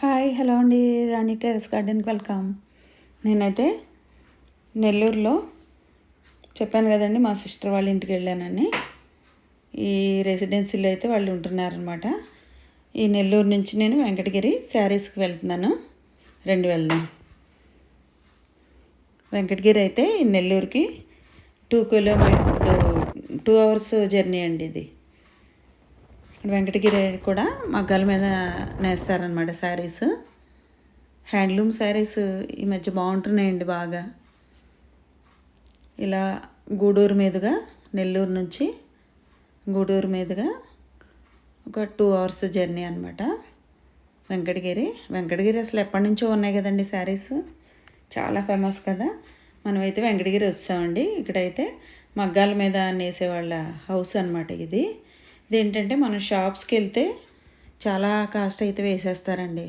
Hi hello అండి. Rani terrace గార్డెన్కి welcome. నేనైతే నెల్లూరులో చెప్పాను కదండి మా సిస్టర్ వాళ్ళ ఇంటికి వెళ్ళానని. ఈ రెసిడెన్సీలో అయితే వాళ్ళు ఉంటున్నారనమాట ఈ నెల్లూరు నుంచి నేను వెంకటగిరి శారీస్కి వెళ్తున్నాను రెండు వెళ్దాం వెంకటగిరి అయితే ఈ నెల్లూరుకి two kilometre two hours journey అండి ఇది. వెంకటగిరి కూడా మగ్గాల మీద నేస్తారనమాట శారీస్. హ్యాండ్లూమ్ శారీస్ ఈ మధ్య బాగుంటున్నాయండి బాగా. ఇలా గూడూరు మీదుగా నెల్లూరు నుంచి గూడూరు మీదుగా ఒక టూ అవర్స్ జర్నీ అనమాట వెంకటగిరి వెంకటగిరి అసలు ఎప్పటి నుంచో ఉన్నాయి కదండి శారీస్. చాలా ఫేమస్ కదా. మనమైతే వెంకటగిరి వచ్చామండి. ఇక్కడైతే మగ్గాల మీద నేసేవాళ్ళ హౌస్ అనమాట ఇది. ఇదేంటంటే మనం షాప్స్కి వెళ్తే చాలా కాస్ట్ అయితే వేసేస్తారండి.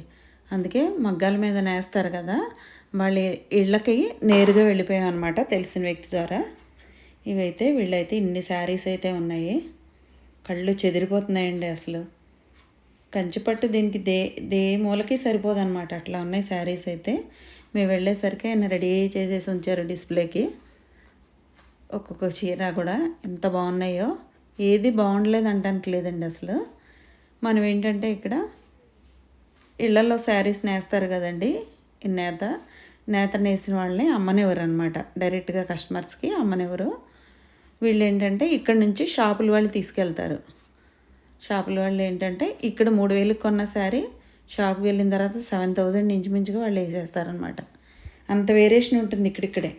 అందుకే మగ్గాల మీద నేస్తారు కదా. వాళ్ళ ఇళ్ళకి నేరుగా వెళ్ళిపోయామన్నమాట తెలిసిన వ్యక్తి ద్వారా. ఇవైతే వీళ్ళైతే ఇన్ని శారీస్ అయితే ఉన్నాయి. కళ్ళు చెదిరిపోతున్నాయండి అసలు. కంచిపట్టు దీనికి దే దే మూలకి సరిపోదు అనమాట అట్లా ఉన్నాయి శారీస్ అయితే. మేము వెళ్ళేసరికి ఆయన రెడీ చేసేసి ఉంచారు డిస్ప్లేకి. ఒక్కొక్క చీర కూడా ఎంత బాగున్నాయో. ఏది బాగుండలేదు అంటానికి లేదండి అసలు. మనం ఏంటంటే ఇక్కడ ఇళ్ళలో శారీస్ నేస్తారు కదండి ఈ నేత. నేత నేసిన వాళ్ళని అమ్మనివ్వరు అనమాట డైరెక్ట్గా కస్టమర్స్కి అమ్మనివ్వరు. వీళ్ళు ఏంటంటే ఇక్కడ నుంచి షాపుల వాళ్ళు తీసుకెళ్తారు. షాపుల వాళ్ళు ఏంటంటే ఇక్కడ మూడు వేలకు కొన్న శారీ షాప్కి వెళ్ళిన తర్వాత సెవెన్ థౌజండ్ ఇంచుమించుగా వాళ్ళు వేసేస్తారనమాట అంత వేరియేషన్ ఉంటుంది ఇక్కడిక్కడే.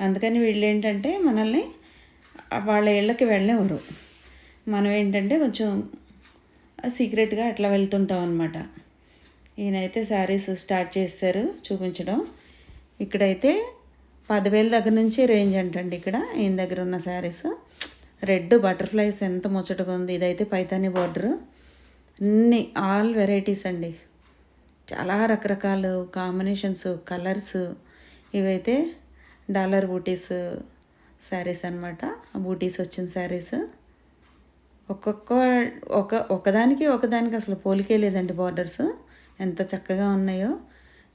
అందుకని వీళ్ళు ఏంటంటే మనల్ని వాళ్ళ ఇళ్ళకి వెళ్ళనివ్వరు. మనం ఏంటంటే కొంచెం సీక్రెట్గా అట్లా వెళ్తుంటాం అనమాట ఈయనైతే శారీస్ స్టార్ట్ చేస్తారు చూపించడం. ఇక్కడైతే పదివేల దగ్గర నుంచి రేంజ్ అంటండి ఇక్కడ. ఈయన దగ్గర ఉన్న శారీస్. రెడ్ బటర్ఫ్లైస్ ఎంత ముచ్చటగా ఉంది. ఇదైతే పైతాని బార్డరు. అన్ని ఆల్ వెరైటీస్ అండి. చాలా రకరకాలు కాంబినేషన్స్ కలర్స్. ఇవైతే డాలర్ బూటీస్ శారీస్ అనమాట బూటీస్ వచ్చిన శారీస్. ఒక్కొక్క ఒక ఒకదానికి ఒకదానికి అసలు పోలికే లేదండి బార్డర్స్ ఎంత చక్కగా ఉన్నాయో.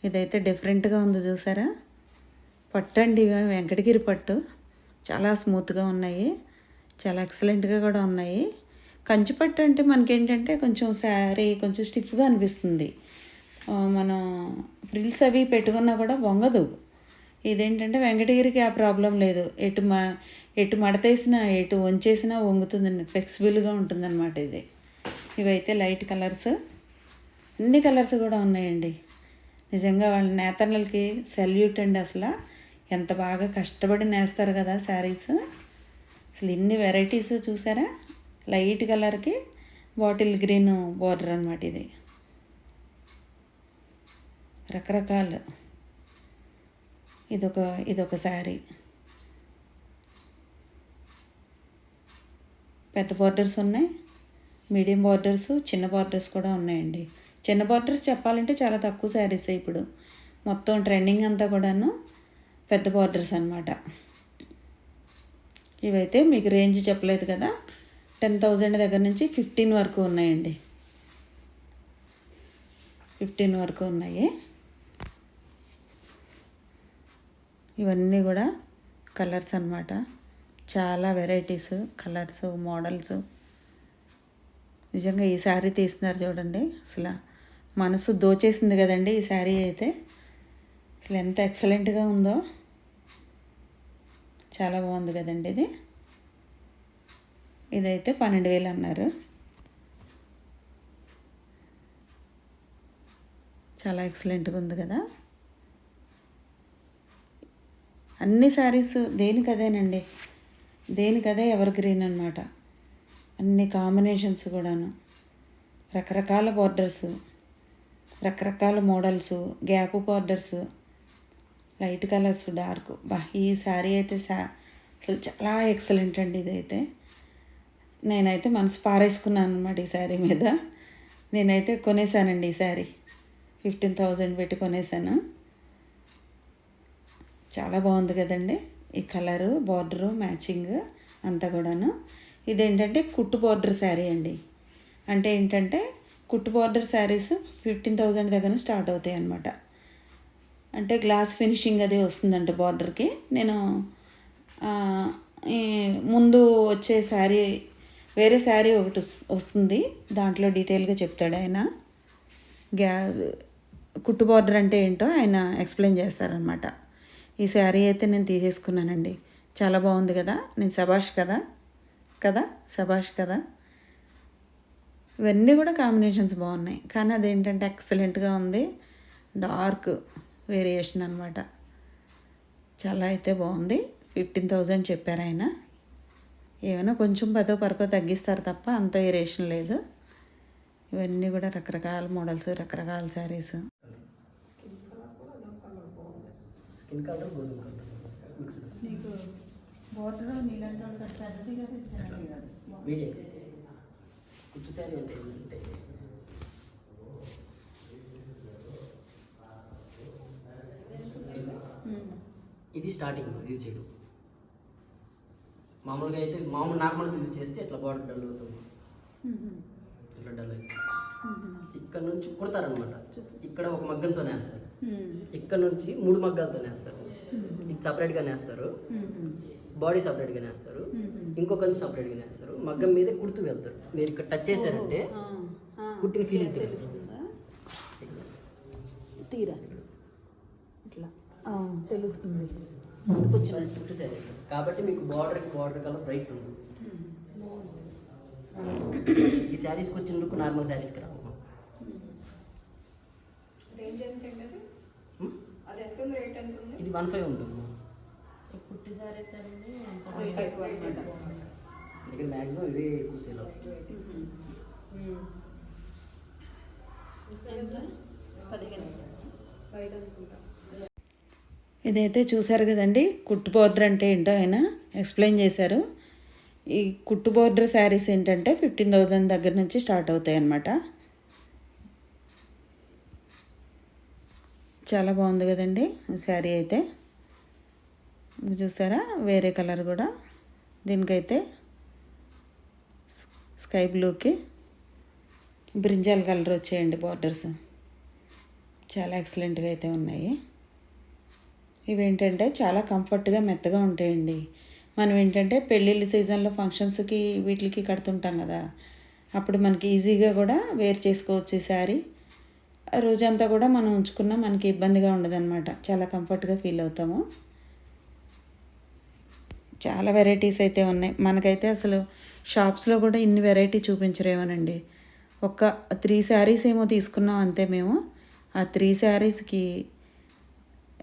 ఇదైతే డిఫరెంట్గా ఉంది చూసారా. పట్టు అండి ఇవి వెంకటగిరి పట్టు. చాలా స్మూత్గా ఉన్నాయి. చాలా ఎక్సలెంట్గా కూడా ఉన్నాయి. కంచి పట్టు అంటే మనకేంటంటే కొంచెం శారీ కొంచెం స్టిఫ్గా అనిపిస్తుంది. మనం ఫ్రిల్స్ అవి పెట్టుకున్నా కూడా వంగదు. ఇదేంటంటే వెంకటగిరికి ఆ ప్రాబ్లం లేదు. ఎటు మా ఎటు మడతేసినా ఎటు వంచేసినా వంగుతుందండి. ఫ్లెక్సిబుల్గా ఉంటుందన్నమాట ఇది. ఇవైతే లైట్ కలర్స్. అన్ని కలర్స్ కూడా ఉన్నాయండి. నిజంగా వాళ్ళ నేతన్నలకి సెల్యూట్ అండి అసలు. ఎంత బాగా కష్టపడి నేస్తారు కదా శారీస్. అసలు ఇన్ని వెరైటీస్ చూసారా? లైట్ కలర్కి బాటిల్ గ్రీన్ బోర్డర్ అనమాట ఇది. రకరకాలు. ఇదొక ఇదొక శారీ. పెద్ద బార్డర్స్ ఉన్నాయి మీడియం బార్డర్స్ చిన్న బార్డర్స్ కూడా ఉన్నాయండి. చిన్న బార్డర్స్ చెప్పాలంటే చాలా తక్కువ శారీస్ ఇప్పుడు. మొత్తం ట్రెండింగ్ అంతా కూడాను పెద్ద బార్డర్స్ అనమాట ఇవైతే మీకు రేంజ్ చెప్పలేదు కదా టెన్ థౌజండ్ దగ్గర నుంచి ఫిఫ్టీన్ వరకు ఉన్నాయండి. ఫిఫ్టీన్ వరకు ఉన్నాయి. ఇవన్నీ కూడా కలర్స్ అన్నమాట. చాలా వెరైటీస్ కలర్స్ మోడల్స్ నిజంగా ఈ శారీ తీస్తున్నారు చూడండి. అసలు మనసు దోచేసింది కదండి ఈ శారీ అయితే. అసలు ఎంత ఎక్సలెంట్గా ఉందో. చాలా బాగుంది కదండి ఇది. ఇదైతే పన్నెండు వేలు అన్నారు. చాలా ఎక్సలెంట్గా ఉంది కదా. అన్ని శారీస్ దేనికదేనండి? దేనికదే ఎవర్ గ్రీన్ అనమాట అన్ని కాంబినేషన్స్ కూడాను. రకరకాల బార్డర్స్ రకరకాల models gap borders light colours dark బా ఈ శారీ అయితే శా అసలు చాలా ఎక్సలెంట్ అండి ఇదైతే. నేనైతే మనసు పారేసుకున్నాను అనమాట ఈ శారీ మీద. నేనైతే కొనేసానండి ఈ శారీ ఫిఫ్టీన్ థౌజండ్ పెట్టి కొనేసాను. చాలా బాగుంది కదండి. ఈ కలరు బార్డరు మ్యాచింగ్ అంతా కూడాను. ఇదేంటంటే కుట్టు బార్డర్ శారీ అండి. అంటే ఏంటంటే కుట్టు బార్డర్ శారీస్ ఫిఫ్టీన్ థౌజండ్ దగ్గర స్టార్ట్ అవుతాయి అనమాట అంటే గ్లాస్ ఫినిషింగ్ అది వస్తుందంట బార్డర్కి. నేను ఈ ముందు వచ్చే శారీ వేరే శారీ ఒకటి వస్- వస్తుంది. దాంట్లో డీటెయిల్గా చెప్తాడు ఆయన. గ్యా కుట్టు బార్డర్ అంటే ఏంటో ఆయన ఎక్స్ప్లెయిన్ చేస్తారనమాట ఈ శారీ అయితే నేను తీసేసుకున్నానండి. చాలా బాగుంది కదా? నేను సబాష్ కదా? కదా? సబాష్ కదా? ఇవన్నీ కూడా కాంబినేషన్స్ బాగున్నాయి. కానీ అదేంటంటే ఎక్సలెంట్గా ఉంది. డార్క్ వేరియేషన్ అనమాట చాలా అయితే బాగుంది. ఫిఫ్టీన్ థౌజండ్ చెప్పారు ఆయన. ఏమైనా కొంచెం పదో పరకో తగ్గిస్తారు తప్ప అంత వేరియేషన్ లేదు. ఇవన్నీ కూడా రకరకాల మోడల్స్ రకరకాల శారీస్. కలర్ గోధుమ కలర్ మిక్స్డ్ నీకు బోర్డర్ నీళ్ళంటే పెద్దది కదా చిన్నది కాదు మీడియం కుట్టు శారీ అంటే ఏంటంటే ఇది స్టార్టింగ్ వ్యూ చేయడం. మామూలుగా అయితే మామూలు నార్మల్ వ్యూ చేస్తే ఇట్లా బాడీ డల్ అవుతుంది. ఇట్లా డల్ అయ్యి ఇక్కడ నుంచి కుడతారనమాట ఇక్కడ ఒక మగ్గంతో నేస్తారు ఇక్కడ నుంచి మూడు మగ్గాలతో నేస్తారు. ఇది సపరేట్గా నేస్తారు. బాడీ సపరేట్గా నేస్తారు. ఇంకొక సపరేట్గా నేస్తారు. మగ్గం మీదే కుడుతూ వెళ్తారు. మీరు ఇక్కడ టచ్ చేశారంటే కుట్టిన ఫీలింగ్ తెలుస్తుంది. తీరా. ఇట్లా. తెలుస్తుంది. కాబట్టి మీకు బార్డర్ బార్డర్ కలర్ బ్రైట్ ఉంది ఈ శారీస్కి వచ్చిన లుక్ నార్మల్ శారీస్కి రావు. హ్మ్? ఇది వన్ ఫైవ్ ఉంటుంది. కుట్టి సారీస్ అన్ని దగ్గర మ్యాక్సిమం ఇవే ఎక్కువ సేల్ ఇదైతే చూసారు కదండి కుట్టు బోర్డర్ అంటే ఏంటో ఆయన ఎక్స్ప్లెయిన్ చేశారు. ఈ కుట్టు బోర్డర్ శారీస్ ఏంటంటే ఫిఫ్టీన్ థౌజండ్ దగ్గర నుంచి స్టార్ట్ అవుతాయి అన్నమాట చాలా బాగుంది కదండి శారీ అయితే. చూసారా? వేరే కలర్ కూడా. దీనికైతే స్కై బ్లూకి బ్రింజాల్ కలర్ వచ్చేయండి బార్డర్స్. చాలా ఎక్సలెంట్గా అయితే ఉన్నాయి. ఇవేంటంటే చాలా కంఫర్ట్గా మెత్తగా ఉంటాయండి. మనం ఏంటంటే పెళ్ళిళ్ళ సీజన్లో ఫంక్షన్స్కి వీటికి కడుతుంటాం కదా. అప్పుడు మనకి ఈజీగా కూడా వేర్ చేసుకోవచ్చు ఈ శారీ. రోజంతా కూడా మనం ఉంచుకున్నా మనకి ఇబ్బందిగా ఉండదన్నమాట. చాలా కంఫర్ట్గా ఫీల్ అవుతాము. చాలా వెరైటీస్ అయితే ఉన్నాయి. మనకైతే అసలు షాప్స్లో కూడా ఇన్ని వెరైటీ చూపించరేమోనండి. ఒక త్రీ శారీస్ ఏమో తీసుకున్నాం అంతే మేము. ఆ త్రీ శారీస్కి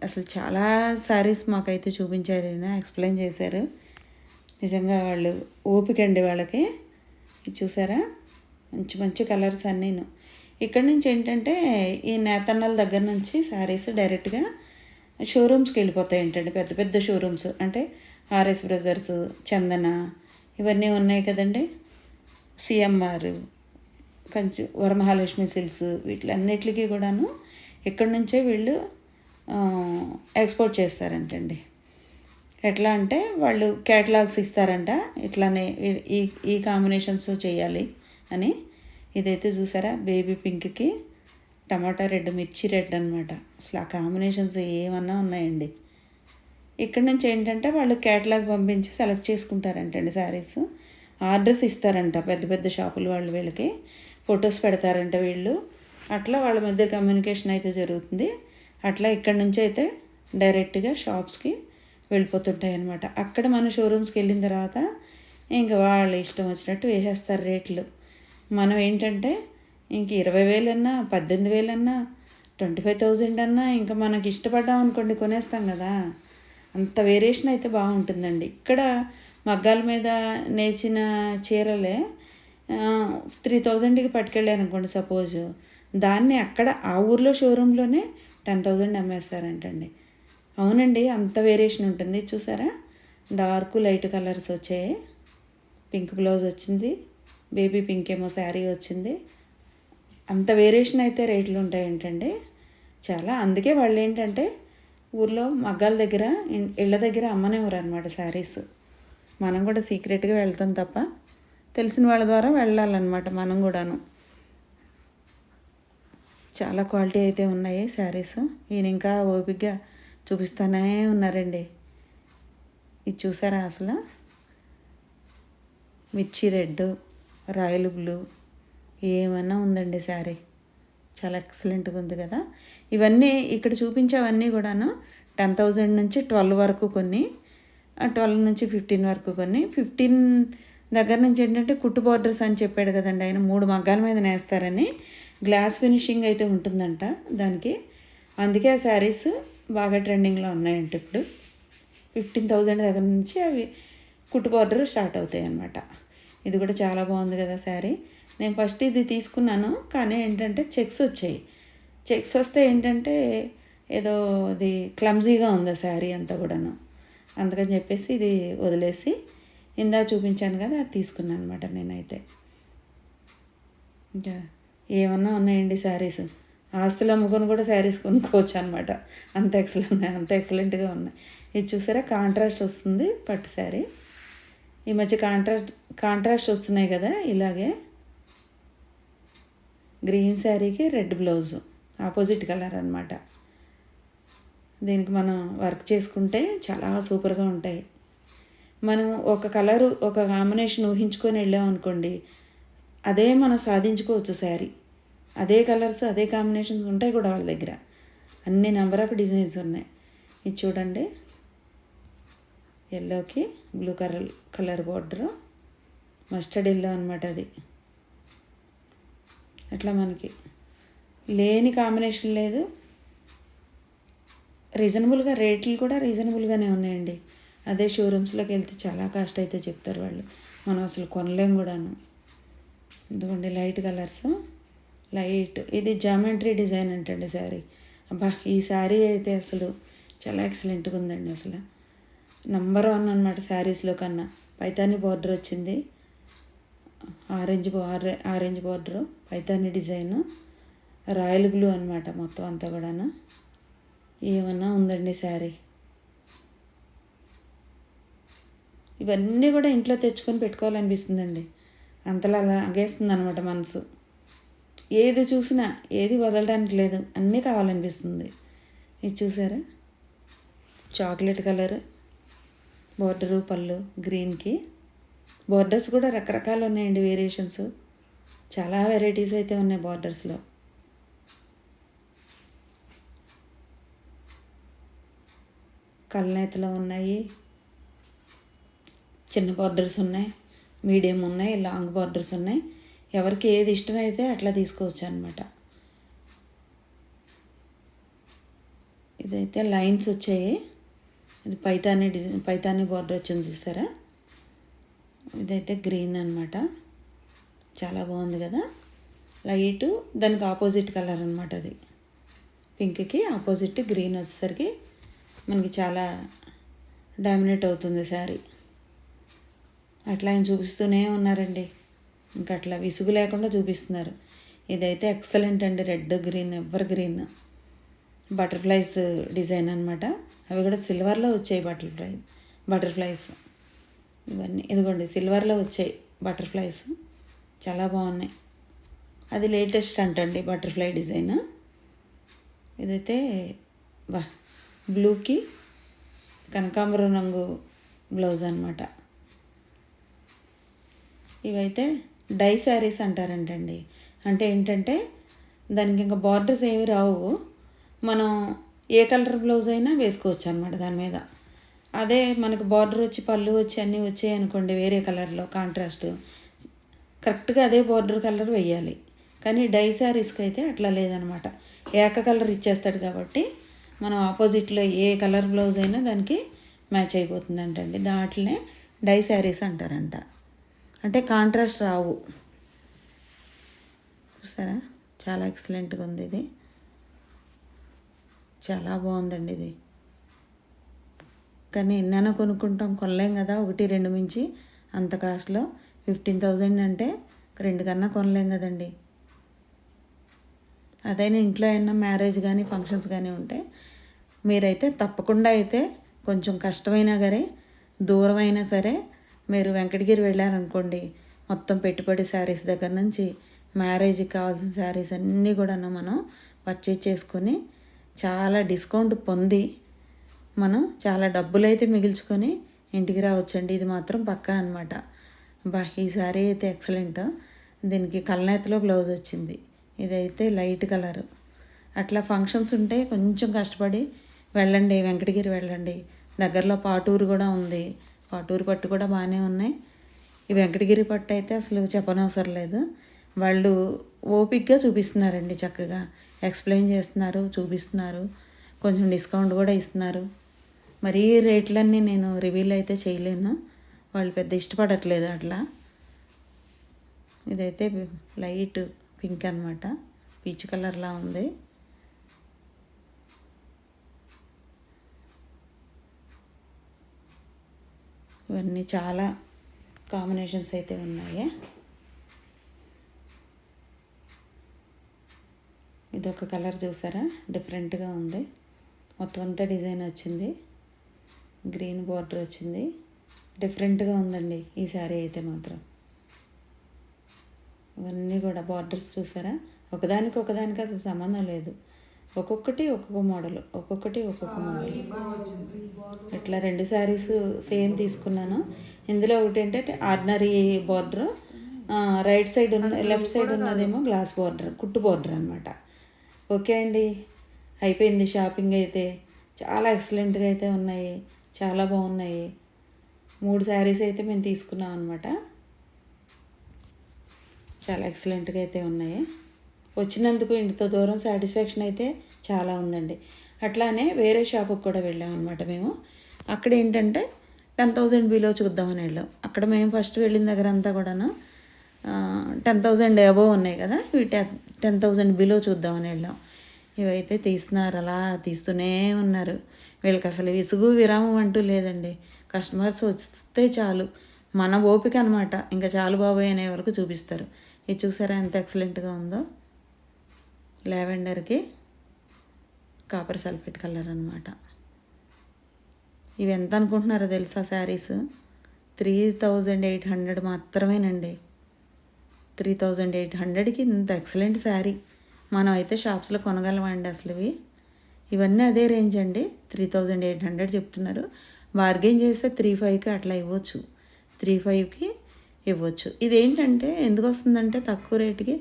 అసలు చాలా శారీస్ మాకైతే చూపించారు ఎక్స్ప్లెయిన్ చేశారు. నిజంగా వాళ్ళు ఓపిక అండి వాళ్ళకి చూసారా? మంచి మంచి కలర్స్ అన్నీను. ఇక్కడ నుంచి ఏంటంటే ఈ నేతన్నల దగ్గర నుంచి శారీస్ డైరెక్ట్గా షోరూమ్స్కి వెళ్ళిపోతాయి ఏంటంటే పెద్ద పెద్ద షోరూమ్స్ అంటే ఆర్ఎస్ బ్రదర్స్ చందన ఇవన్నీ ఉన్నాయి కదండి. సిఎంఆర్ కంచి వరమహాలక్ష్మి సిల్స్ వీటిలన్నిటికీ కూడాను ఇక్కడి నుంచే వీళ్ళు ఎక్స్పోర్ట్ చేస్తారంటండి. ఎట్లా అంటే వాళ్ళు క్యాటలాగ్స్ ఇస్తారంట ఇట్లానే ఈ ఈ కాంబినేషన్స్ చేయాలి అని. ఇదైతే చూసారా? బేబీ పింక్కి టమాటా రెడ్ మిర్చి రెడ్ అనమాట అసలు ఆ కాంబినేషన్స్ ఏమన్నా ఉన్నాయండి. ఇక్కడ నుంచి ఏంటంటే వాళ్ళు క్యాటలాగ్ పంపించి సెలెక్ట్ చేసుకుంటారంటండి శారీస్. ఆర్డర్స్ ఇస్తారంట పెద్ద పెద్ద షాపులు వాళ్ళు వీళ్ళకి. ఫొటోస్ పెడతారంట వీళ్ళు. అట్లా వాళ్ళ మధ్య కమ్యూనికేషన్ అయితే జరుగుతుంది. అట్లా ఇక్కడ నుంచి అయితే డైరెక్ట్గా షాప్స్కి వెళ్ళిపోతుంటాయి అనమాట అక్కడ మన షోరూమ్స్కి వెళ్ళిన తర్వాత ఇంకా వాళ్ళ ఇష్టం వచ్చినట్టు వేసేస్తారు రేట్లు. మనం ఏంటంటే ఇంక ఇరవై వేలన్నా పద్దెనిమిది వేలన్నా ట్వంటీ ఫైవ్ థౌజండ్ అన్నా ఇంకా మనకి ఇష్టపడ్డాం అనుకోండి కొనేస్తాం కదా. అంత వేరియేషన్ అయితే బాగుంటుందండి. ఇక్కడ మగ్గాల మీద నేచిన చీరలే త్రీ థౌజండ్కి పట్టుకెళ్ళారు అనుకోండి సపోజ్. దాన్ని అక్కడ ఆ ఊర్లో షోరూంలోనే టెన్ థౌజండ్ అమ్మేస్తారంటండి. అవునండి అంత వేరియేషన్ ఉంటుంది. చూసారా? డార్క్ లైట్ కలర్స్ వచ్చాయి. పింక్ బ్లౌజ్ వచ్చింది. బేబీ పింక్ ఏమో శారీ వచ్చింది. అంత వేరియేషన్ అయితే రేట్లు ఉంటాయంటండి చాలా. అందుకే వాళ్ళు ఏంటంటే ఊర్లో మగ్గాల దగ్గర ఇళ్ళ దగ్గర అమ్మనేవారు అనమాట శారీస్. మనం కూడా సీక్రెట్గా వెళ్తాం తప్ప తెలిసిన వాళ్ళ ద్వారా వెళ్ళాలన్నమాట మనం కూడాను. చాలా క్వాలిటీ అయితే ఉన్నాయి శారీస్. ఈయన ఇంకా ఓపిగ్గా చూపిస్తూనే ఉన్నారండి. ఇది చూసారా అసలు? మిర్చి రెడ్ రాయల్ బ్లూ ఏమన్నా ఉందండి శారీ? చాలా ఎక్సలెంట్గా ఉంది కదా? ఇవన్నీ ఇక్కడ చూపించేవన్నీ కూడాను టెన్ థౌజండ్ నుంచి ట్వెల్వ్ వరకు కొన్ని ట్వెల్వ్ నుంచి ఫిఫ్టీన్ వరకు కొన్ని. ఫిఫ్టీన్ దగ్గర నుంచి ఏంటంటే కుట్టు బార్డర్స్ అని చెప్పాడు కదండి ఆయన. మూడు మగ్గాల మీద నేస్తారని. గ్లాస్ ఫినిషింగ్ అయితే ఉంటుందంట దానికి. అందుకే ఆ శారీస్ బాగా ట్రెండింగ్లో ఉన్నాయంట ఇప్పుడు. ఫిఫ్టీన్ థౌజండ్ దగ్గర నుంచి అవి కుట్టు బార్డర్ స్టార్ట్ అవుతాయి అన్నమాట ఇది కూడా చాలా బాగుంది కదా శారీ. నేను ఫస్ట్ ఇది తీసుకున్నాను కానీ ఏంటంటే చెక్స్ వచ్చాయి. చెక్స్ వస్తే ఏంటంటే ఏదో అది క్లమ్జీగా ఉంది ఆ శారీ అంతా కూడాను. అందుకని చెప్పేసి ఇది వదిలేసి ఇందా చూపించాను కదా అది తీసుకున్నాను అనమాట నేనైతే. ఇంకా ఏమన్నా ఉన్నాయండి శారీస్? ఆస్తులు అమ్ముకొని కూడా శారీస్ కొనుక్కోవచ్చు అనమాట అంత ఎక్సలెంట్ అంత ఎక్సలెంట్గా ఉన్నాయి. ఇది చూసారా? కాంట్రాస్ట్ వస్తుంది పట్టు శారీ. ఈ మధ్య కాంట్రాక్ట్ కాంట్రాస్ట్ వస్తున్నాయి కదా ఇలాగే. గ్రీన్ శారీకి రెడ్ బ్లౌజు ఆపోజిట్ కలర్ అనమాట దీనికి మనం వర్క్ చేసుకుంటే చాలా సూపర్గా ఉంటాయి. మనం ఒక కలరు ఒక కాంబినేషన్ ఊహించుకొని వెళ్ళాం అనుకోండి అదే మనం సాధించుకోవచ్చు శారీ. అదే కలర్స్ అదే కాంబినేషన్స్ ఉంటాయి కూడా వాళ్ళ దగ్గర. అన్ని నెంబర్ ఆఫ్ డిజైన్స్ ఉన్నాయి. ఇది చూడండి. ఎల్లోకి blue colour colour border. Mustard yellow అనమాట అది. అట్లా మనకి. లేని కాంబినేషన్ లేదు. రీజనబుల్గా రేట్లు కూడా రీజనబుల్గానే ఉన్నాయండి. అదే షోరూమ్స్లోకి వెళ్తే చాలా కాస్ట్ అయితే చెప్తారు వాళ్ళు. మనం అసలు కొనలేం కూడాను. ఎందుకంటే లైట్ కలర్స్ లైట్ ఇది జామెంట్రీ డిజైన్ అంటండి శారీ. అబ్బా ఈ శారీ అయితే అసలు చాలా ఎక్సలెంట్గా ఉందండి అసలు. నంబర్ వన్ అనమాట శారీస్లో కన్నా. పైతాని బార్డర్ వచ్చింది. Orange orange border Paithani design royal blue అనమాట మొత్తం అంతా కూడా ఏమన్నా ఉందండి శారీ ఇవన్నీ కూడా ఇంట్లో తెచ్చుకొని పెట్టుకోవాలనిపిస్తుందండి. అంతలా లాగేస్తుంది అనమాట మనసు. ఏది చూసినా ఏది వదలడానికి లేదు అన్నీ కావాలనిపిస్తుంది. ఇది చూసారా? చాక్లెట్ కలర్ బార్డరు పళ్ళు గ్రీన్కి. బార్డర్స్ కూడా రకరకాలు ఉన్నాయండి వేరియేషన్స్. చాలా వెరైటీస్ అయితే ఉన్నాయి బార్డర్స్లో. కళ్ళనేతలు ఉన్నాయి. చిన్న బార్డర్స్ ఉన్నాయి. మీడియం ఉన్నాయి లాంగ్ బార్డర్స్ ఉన్నాయి. ఎవరికి ఏది ఇష్టమైతే అట్లా తీసుకోవచ్చు అనమాట ఇదైతే లైన్స్ వచ్చాయి. ఇది పైతాని డిజైన్ పైతాని బార్డర్ వచ్చింది చూసారా? ఇదైతే గ్రీన్ అనమాట చాలా బాగుంది కదా? లైట్ దానికి ఆపోజిట్ కలర్ అనమాట అది. పింక్కి ఆపోజిట్ గ్రీన్ వచ్చేసరికి మనకి చాలా డామినేట్ అవుతుంది శారీ అట్లా ఆయన చూపిస్తూనే ఉన్నారండి. ఇంకా అట్లా విసుగు లేకుండా చూపిస్తున్నారు. ఇదైతే ఎక్సలెంట్ అండి. Red green evergreen butterflies design అనమాట అవి కూడా సిల్వర్లో వచ్చాయి బటర్ఫ్లై బటర్ఫ్లైస్. ఇవన్నీ ఇదిగోండి సిల్వర్లో వచ్చాయి బటర్ఫ్లైస్. చాలా బాగున్నాయి. అది లేటెస్ట్ అంటండి బటర్ఫ్లై డిజైన్. ఇదైతే బా బ్లూకి కనకాంబరం రంగు బ్లౌజ్ అనమాట ఇవైతే డై శారీస్ అంటారంటండి. అంటే ఏంటంటే దానికి ఇంకా బార్డర్స్ ఏమి రావు. మనం ఏ కలర్ బ్లౌజ్ అయినా వేసుకోవచ్చు అనమాట దాని మీద. అదే మనకు బార్డర్ వచ్చి పళ్ళు వచ్చి అన్నీ వచ్చాయి అనుకోండి వేరే కలర్లో కాంట్రాస్ట్. కరెక్ట్గా అదే బార్డర్ కలర్ వేయాలి. కానీ డై శారీస్కి అయితే అట్లా లేదనమాట ఏక కలర్ ఇచ్చేస్తాడు కాబట్టి మనం ఆపోజిట్లో ఏ కలర్ బ్లౌజ్ అయినా దానికి మ్యాచ్ అయిపోతుంది అంటండి దాంట్లోనే డై శారీస్ అంటారంట. అంటే కాంట్రాస్ట్ రావు. చూసారా? చాలా ఎక్సలెంట్గా ఉంది ఇది. చాలా బాగుందండి ఇది. కానీ ఎన్నైనా కొనుక్కుంటాం కొనలేం కదా ఒకటి రెండు మించి. అంత కాస్ట్లో ఫిఫ్టీన్ థౌజండ్ అంటే రెండు కన్నా కొనలేం కదండి. అదైనా ఇంట్లో అయినా మ్యారేజ్ కానీ ఫంక్షన్స్ కానీ ఉంటే మీరైతే తప్పకుండా అయితే కొంచెం కష్టమైనా సరే దూరం అయినా సరే మీరు వెంకటగిరి వెళ్ళారనుకోండి మొత్తం పెట్టుబడి శారీస్ దగ్గర నుంచి మ్యారేజ్కి కావాల్సిన శారీస్ అన్నీ కూడా మనం పర్చేజ్ చేసుకొని చాలా డిస్కౌంట్ పొంది మనం చాలా డబ్బులు అయితే మిగిల్చుకొని ఇంటికి రావచ్చండి. ఇది మాత్రం పక్కా అనమాట బా ఈ సారీ అయితే ఎక్సలెంట్. దీనికి కల్నేతలో బ్లౌజ్ వచ్చింది. ఇదైతే లైట్ కలర్. అట్లా ఫంక్షన్స్ ఉంటే కొంచెం కష్టపడి వెళ్ళండి వెంకటగిరి వెళ్ళండి. దగ్గరలో పాటూరు కూడా ఉంది. పాటూరు పట్టు కూడా బాగానే ఉన్నాయి. ఈ వెంకటగిరి పట్టు అయితే అసలు చెప్పనవసరం లేదు. వాళ్ళు ఓపిక్గా చూపిస్తున్నారండి చక్కగా. ఎక్స్ప్లెయిన్ చేస్తున్నారు చూపిస్తున్నారు. కొంచెం డిస్కౌంట్ కూడా ఇస్తున్నారు. మరీ రేట్లన్నీ నేను రివీల్ అయితే చేయలేను. వాళ్ళు పెద్ద ఇష్టపడట్లేదు అట్లా. ఇదైతే లైట్ పింక్ అనమాట పీచ్ కలర్లా ఉంది. ఇవన్నీ చాలా కాంబినేషన్స్ అయితే ఉన్నాయి. ఇది ఒక కలర్ చూసారా? డిఫరెంట్గా ఉంది. మొత్తం అంతా డిజైన్ వచ్చింది. గ్రీన్ బార్డర్ వచ్చింది. డిఫరెంట్గా ఉందండి ఈ శారీ అయితే మాత్రం. ఇవన్నీ కూడా బార్డర్స్ చూసారా? ఒకదానికి ఒకదానికి అసలు సంబంధం లేదు. ఒక్కొక్కటి ఒక్కొక్క మోడల్ ఒక్కొక్కటి ఒక్కొక్క మోడల్. ఇట్లా రెండు శారీస్ సేమ్ తీసుకున్నాను. ఇందులో ఒకటి ఏంటంటే ఆర్డినరీ బార్డర్ రైట్ సైడ్ ఉన్న లెఫ్ట్ సైడ్ ఉన్నదేమో గ్లాస్ బార్డర్ కుట్టు బార్డర్ అనమాట ఓకే అండి. అయిపోయింది షాపింగ్ అయితే. చాలా ఎక్సలెంట్గా అయితే ఉన్నాయి. చాలా బాగున్నాయి. మూడు శారీస్ అయితే మేము తీసుకున్నాం అనమాట చాలా ఎక్సలెంట్గా అయితే ఉన్నాయి. వచ్చినందుకు ఇంత దూరం సాటిస్ఫాక్షన్ అయితే చాలా ఉందండి. అట్లానే వేరే షాపుకి కూడా వెళ్ళాం అనమాట మేము. అక్కడ ఏంటంటే టెన్ థౌజండ్ బిలో చూద్దామని వెళ్ళాం. అక్కడ మేము ఫస్ట్ వెళ్ళిన దగ్గర అంతా కూడాను టెన్ థౌజండ్ అబోవ్ ఉన్నాయి కదా. ఇవి టెన్ టెన్ థౌజండ్ బిలో చూద్దామని వెళ్ళాం. ఇవైతే తీస్తున్నారు అలా తీస్తూనే ఉన్నారు. వీళ్ళకి అసలు విసుగు విరామం అంటూ లేదండి. కస్టమర్స్ వస్తే చాలు. మన ఓపిక అనమాట ఇంకా చాలు బాబాయ్ అనే వరకు చూపిస్తారు. ఇది చూసారా ఎంత ఎక్సలెంట్గా ఉందో? లావెండర్కి కాపర్ సల్ఫేట్ కలర్ అనమాట ఇవి ఎంత అనుకుంటున్నారో తెలుసా saris? Three thousand eight hundred మాత్రమేనండి. త్రీ థౌజండ్ ఎయిట్ హండ్రెడ్కి ఇంత ఎక్సలెంట్ శారీ మనం అయితే షాప్స్లో కొనగలమండి అసలు ఇవి ఇవన్నీ అదే రేంజ్ అండి. త్రీ థౌజండ్ ఎయిట్ హండ్రెడ్ చెప్తున్నారు. బార్గెన్ చేస్తే త్రీ ఫైవ్కి అట్లా ఇవ్వచ్చు. త్రీ ఫైవ్కి ఇవ్వచ్చు. ఇదేంటంటే ఎందుకు వస్తుందంటే తక్కువ రేటుకి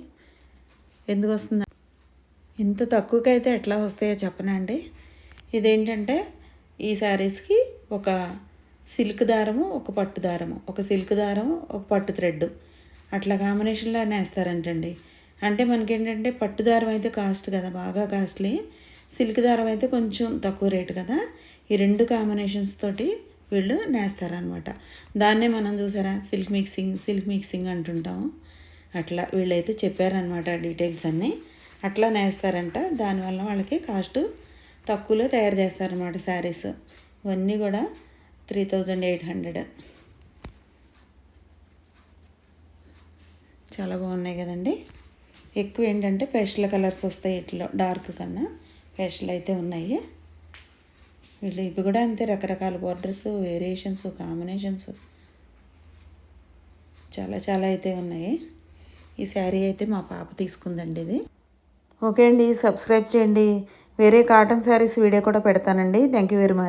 ఎందుకు వస్తుంది ఇంత తక్కువకి అయితే ఎట్లా వస్తాయో చెప్పనండి. ఇదేంటంటే ఈ శారీస్కి ఒక సిల్క్ దారము ఒక పట్టు దారము. ఒక సిల్క్ దారం ఒక పట్టు థ్రెడ్ అట్లా కాంబినేషన్లో నేస్తారంటండి అంటే మనకేంటంటే పట్టు దారం అయితే కాస్ట్ కదా బాగా కాస్ట్లీ సిల్క్ దారం అయితే కొంచెం తక్కువ రేటు కదా. ఈ రెండు కాంబినేషన్స్ తోటి వీళ్ళు నేస్తారనమాట దాన్నే మనం చూసారా? సిల్క్ మిక్సింగ్ సిల్క్ మిక్సింగ్ అంటుంటాము అట్లా వీళ్ళైతే చెప్పారనమాట డీటెయిల్స్ అన్నీ. అట్లా నేస్తారంట. దానివల్ల వాళ్ళకి కాస్ట్ తక్కువలో తయారు చేస్తారనమాట శారీస్. ఇవన్నీ కూడా త్రీ థౌజండ్ ఎయిట్ హండ్రెడ్ చాలా బాగున్నాయి కదండి. ఎక్కువ ఏంటంటే పేస్టల్ కలర్స్ వస్తాయి ఇట్లో డార్క్ కన్నా. పేస్టల్ అయితే ఉన్నాయి. వీళ్ళు ఇవి కూడా అంతే రకరకాల బార్డర్స్ వేరియేషన్స్ కాంబినేషన్స్. చాలా చాలా అయితే ఉన్నాయి. ఈ శారీ అయితే మా పాప తీసుకుందండి ఇది. ఓకే అండి సబ్స్క్రైబ్ చేయండి. వేరే కాటన్ శారీస్ వీడియో కూడా పెడతానండి. Thank you very much.